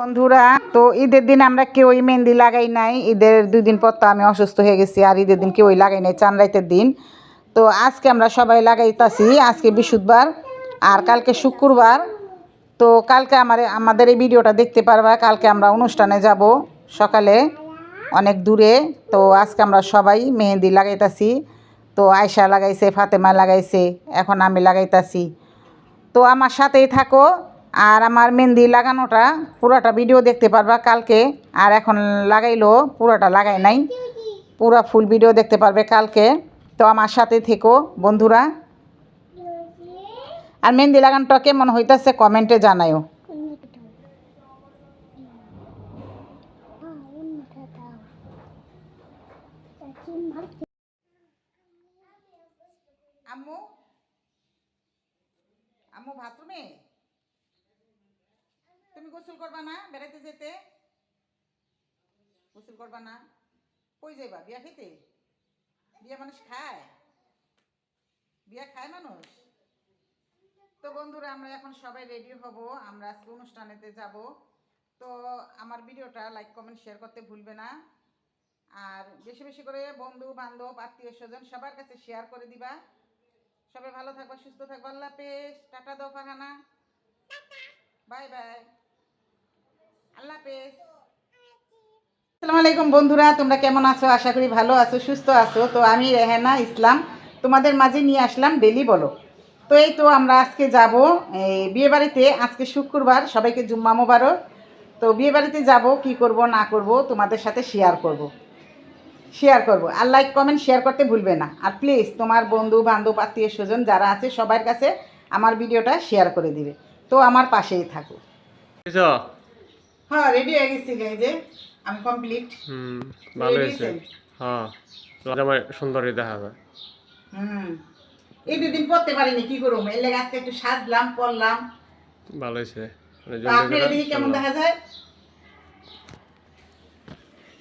বন্ধুরা, তো ঈদের দিন আমরা কেউই মেহেন্দি লাগাই নাই। ঈদের দুই দিন পর তো আমি অসুস্থ হয়ে গেছি, আর ঈদের দিন কেউই লাগাই নাই, চান রাইতের দিন। তো আজকে আমরা সবাই লাগাইতাছি, আজকে বৃহস্পতিবার আর কালকে শুক্রবার। তো কালকে আমার, আমাদের এই ভিডিওটা দেখতে পারবা, কালকে আমরা অনুষ্ঠানে যাব সকালে অনেক দূরে। তো আজকে আমরা সবাই মেহেন্দি লাগাইতাছি। তো আয়সা লাগাইছে, ফাতেমা লাগাইছে, এখন আমি লাগাইতাছি। তো আমার সাথেই থাকো আর আমার মেহেন্দি লাগানোটা, পুরোটা ভিডিও দেখতে পারবা কালকে। আর এখন লাগাইলো, পুরোটা লাগাই নাই। পুরো ফুল ভিডিও দেখতে পারবে কালকে। তো আমার সাথে থেকো, বন্ধুরা। আর মেহেন্দি লাগানোটা কেমন হইতাছে কমেন্টে জানায়ও আম্মু আম্মু তুমি গোসল করবা না? বেড়াইতে যেতে? গোসল করবা না? কই যাইবা? বিয়া খেতে বিয়া মানুষ খায়? বিয়া খায় মানুষ? তো বন্ধুরা আমরা এখন সবাই রেডি হব। আমরা আজকে অনুষ্ঠানেতে যাব। তো আমার ভিডিওটা লাইক কমেন্ট শেয়ার করতে ভুলবে না। আর বেশি বেশি করে বন্ধু বান্ধব আত্মীয় স্বজন সবার কাছে শেয়ার করে দিবা। সবাই ভালো থাকবা সুস্থ থাকবা। আল্লাহ হাফেজ। টাটা দাও ফারহানা। বাই বাই হাফেজ। আসসালামু আলাইকুম বন্ধুরা, তোমরা কেমন আছো? আশা করি ভালো আছো, সুস্থ আছো। তো আমি রেহানা ইসলাম, তোমাদের মাঝে নিয়ে আসলাম ডেলি বলো। তো এই তো আমরা আজকে যাব এই বিয়ে বাড়িতে আজকে শুক্রবার, সবাইকে জুম্মা মোবারক। তো বিয়ে বাড়িতে যাব, কি করব, না করব, তোমাদের সাথে শেয়ার করব। শেয়ার করব। আর লাইক কমেন্ট শেয়ার করতে ভুলবে না। আর প্লিজ তোমার বন্ধু, বান্ধব, আত্মীয়, স্বজন যারা আছে, সবার কাছে আমার ভিডিওটা শেয়ার করে দিবে। তো আমার পাশেই থাকো? হ্যাঁ রেডি হয়ে গেছি এই যে আমি কমপ্লিট হুম ভালো হয়েছে? হ্যাঁ জামাই সুন্দরই দেখা যায় হুম। এই দুদিন পড়তে পারিনি কি করব? এর লেগে আজকে একটু সাজলাম পরলাম। ভালো হয়েছে। মানে আপনার কেমন দেখা যায়?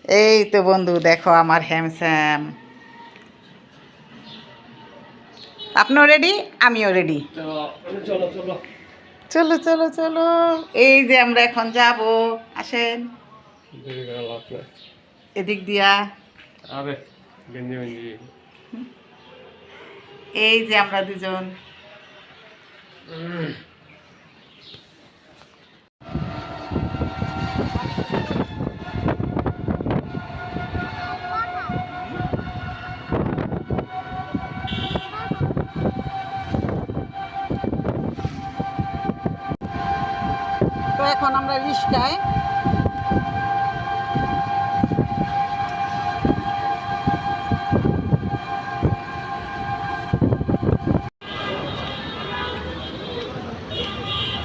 এই তো বন্ধু দেখো আমার হ্যামস্যাম আপনিও রেডি আমিও রেডি চলো চলো। চলো চলো চলো। এই যে আমরা এখন যাব। আসেন। এদিক দিয়া। আরে এই যে আমরা দুজন। তো এখন আমরা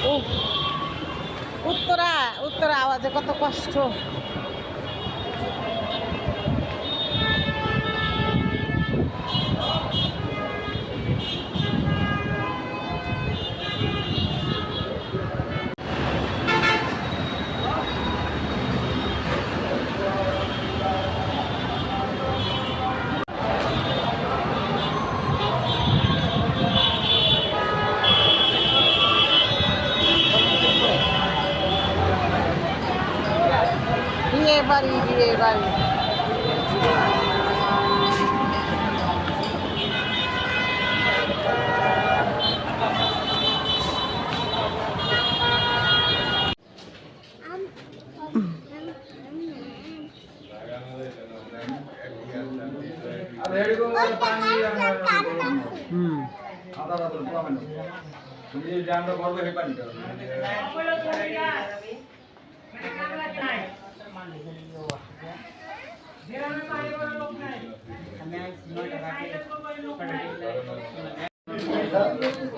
ও উত্তরা উত্তরা আওয়াজে কত কষ্ট। বিয়ে বাড়ি বিয়ে বাড়ি হুম